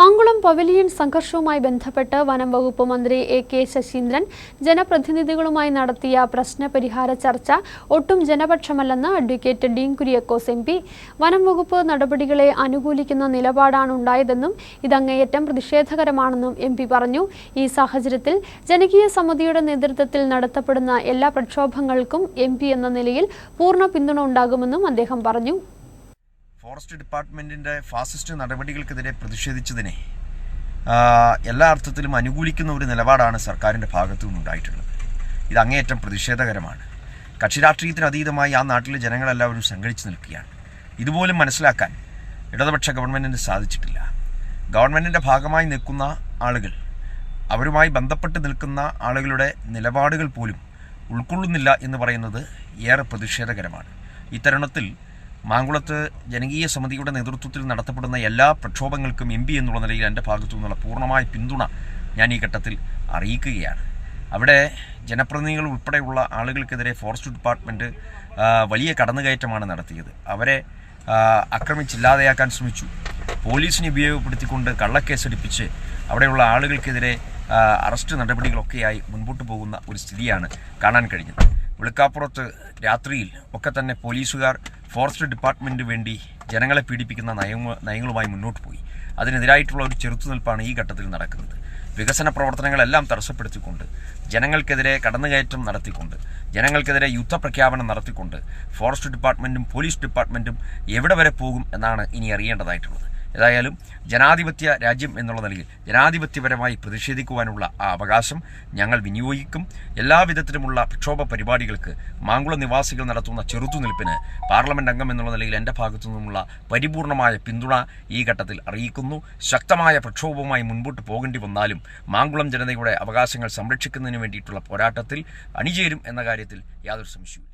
മംഗളം pavilion സംഘർഷവുമായി ബന്ധപ്പെട്ട് വനം വകുപ്പ് മന്ത്രി എ കെ ശശീന്ദ്രൻ ജനപ്രതിനിധികളുമായി നടത്തിയ പ്രശ്നപരിഹാര ചർച്ച ഒട്ടും ജനപക്ഷമല്ലെന്ന് advocate Dean Kuriakose M P. വനം വകുപ്പ് നടപടികളെ അനുകൂലിക്കുന്ന നിലപാടാണ് ഉണ്ടായതെന്നും ഇതങ്ങേയറ്റം പ്രതിഷേധകരമാണെന്നും എം പി പറഞ്ഞു. ഈ സാഹചര്യത്തിൽ ജനകീയ സമിതിയുടെ നേതൃത്വത്തിൽ നടത്തപ്പെടുന്ന എല്ലാ പ്രക്ഷോഭങ്ങൾക്കും എം എന്ന നിലയിൽ പൂർണ പിന്തുണ ഉണ്ടാകുമെന്നും അദ്ദേഹം പറഞ്ഞു. ഫോറസ്റ്റ് ഡിപ്പാർട്ട്മെന്റിന്റെ ഫാസിസ്റ്റ് നടപടികൾക്കെതിരെ പ്രതിഷേധിച്ചതിനെ എല്ലാ അർത്ഥത്തിലും അനുകൂലിക്കുന്ന ഒരു നിലപാടാണ് സർക്കാരിന്റെ ഭാഗത്തു നിന്നുണ്ടായിട്ടുള്ളത്. ഇത് അങ്ങേയറ്റം പ്രതിഷേധകരമാണ്. കക്ഷി രാഷ്ട്രീയത്തിന് അതീതമായി ആ നാട്ടിലെ ജനങ്ങളെല്ലാവരും സംഘടിച്ചു നിൽക്കുകയാണ്. ഇതുപോലും മനസ്സിലാക്കാൻ ഇടതുപക്ഷ ഗവൺമെന്റിന് സാധിച്ചിട്ടില്ല. ഗവൺമെന്റിന്റെ ഭാഗമായി നിൽക്കുന്ന ആളുകൾ അവരുമായി ബന്ധപ്പെട്ട് നിൽക്കുന്ന ആളുകളുടെ നിലപാടുകൾ പോലും ഉൾക്കൊള്ളുന്നില്ല എന്ന് പറയുന്നത് ഏറെ പ്രതിഷേധകരമാണ്. ഇത്തരുണത്തിൽ മാങ്കുളത്ത് ജനകീയ സമിതിയുടെ നേതൃത്വത്തിൽ നടത്തപ്പെടുന്ന എല്ലാ പ്രക്ഷോഭങ്ങൾക്കും എം പി എന്നുള്ള നിലയിൽ എന്റെ ഭാഗത്തു നിന്നുള്ള പൂർണമായ പിന്തുണ ഞാൻ ഈ ഘട്ടത്തിൽ അറിയിക്കുകയാണ്. അവിടെ ജനപ്രതിനിധികൾ ഉൾപ്പെടെയുള്ള ആളുകൾക്കെതിരെ ഫോറസ്റ്റ് ഡിപ്പാർട്ട്മെന്റ് വലിയ കടന്നുകയറ്റമാണ് നടത്തിയത്. അവരെ അക്രമിച്ചില്ലാതെയാക്കാൻ ശ്രമിച്ചു. പോലീസിനെ ഉപയോഗപ്പെടുത്തിക്കൊണ്ട് കള്ളക്കേസെടുപ്പിച്ച് അവിടെയുള്ള ആളുകൾക്കെതിരെ അറസ്റ്റ് നടപടികളൊക്കെയായി മുൻപോട്ട് പോകുന്ന ഒരു സ്ഥിതിയാണ് കാണാൻ കഴിഞ്ഞത്. വെളുക്കാപ്പുറത്ത് രാത്രിയിൽ ഒക്കെ തന്നെ പോലീസുകാർ ഫോറസ്റ്റ് ഡിപ്പാർട്ട്മെന്റിന് വേണ്ടി ജനങ്ങളെ പീഡിപ്പിക്കുന്ന നയങ്ങ നയങ്ങളുമായി മുന്നോട്ട് പോയി. അതിനെതിരായിട്ടുള്ള ഒരു ചെറുത്തുനിൽപ്പാണ് ഈ ഘട്ടത്തിൽ നടക്കുന്നത്. വികസന പ്രവർത്തനങ്ങളെല്ലാം തടസ്സപ്പെടുത്തിക്കൊണ്ട് ജനങ്ങൾക്കെതിരെ കടന്നുകയറ്റം നടത്തിക്കൊണ്ട് ജനങ്ങൾക്കെതിരെ യുദ്ധപ്രഖ്യാപനം നടത്തിക്കൊണ്ട് ഫോറസ്റ്റ് ഡിപ്പാർട്ട്മെന്റും പോലീസ് ഡിപ്പാർട്ട്മെന്റും എവിടെ വരെ പോകും എന്നാണ് ഇനി അറിയേണ്ടതായിട്ടുള്ളത്. ഏതായാലും ജനാധിപത്യ രാജ്യം എന്നുള്ള നിലയിൽ ജനാധിപത്യപരമായി പ്രതിഷേധിക്കുവാനുള്ള ആ അവകാശം ഞങ്ങൾ വിനിയോഗിക്കും. എല്ലാവിധത്തിലുമുള്ള പ്രക്ഷോഭ പരിപാടികൾക്ക് മാങ്കുളം നിവാസികൾ നടത്തുന്ന ചെറുത്തുനിൽപ്പിന് പാർലമെന്റ് അംഗം എന്നുള്ള നിലയിൽ എന്റെ ഭാഗത്തു നിന്നുമുള്ള പരിപൂർണമായ പിന്തുണ ഈ ഘട്ടത്തിൽ അറിയിക്കുന്നു. ശക്തമായ പ്രക്ഷോഭവുമായി മുൻപോട്ട് പോകേണ്ടി വന്നാലും മാങ്കുളം ജനതയുടെ അവകാശങ്ങൾ സംരക്ഷിക്കുന്നതിന് വേണ്ടിയിട്ടുള്ള പോരാട്ടത്തിൽ അണിചേരും എന്ന കാര്യത്തിൽ യാതൊരു സംശയവും